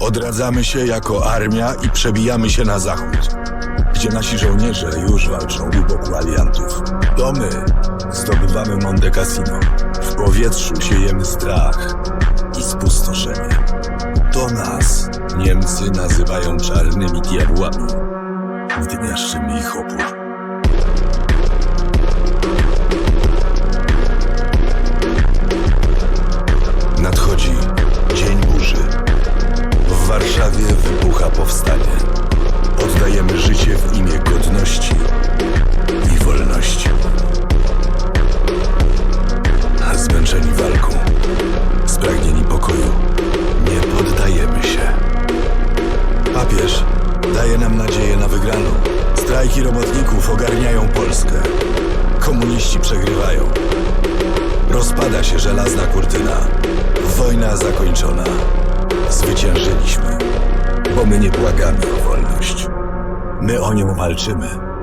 Odradzamy się jako armia i przebijamy się na zachód, gdzie nasi żołnierze już walczą u boku aliantów. To my zdobywamy Monte Cassino. W powietrzu siejemy strach i spustoszenie. To nas Niemcy nazywają czarnymi diabłami, gdy miaszczymy ich opór. Warszawie wybucha powstanie. Oddajemy życie w imię godności i wolności. Zmęczeni walką, spragnieni pokoju, nie poddajemy się. Papież daje nam nadzieję na wygraną. Strajki robotników ogarniają Polskę. Komuniści przegrywają. Rozpada się żelazna kurtyna. Wojna zakończona. Zwyciężyliśmy. Bo my nie błagamy o wolność. My o nią walczymy.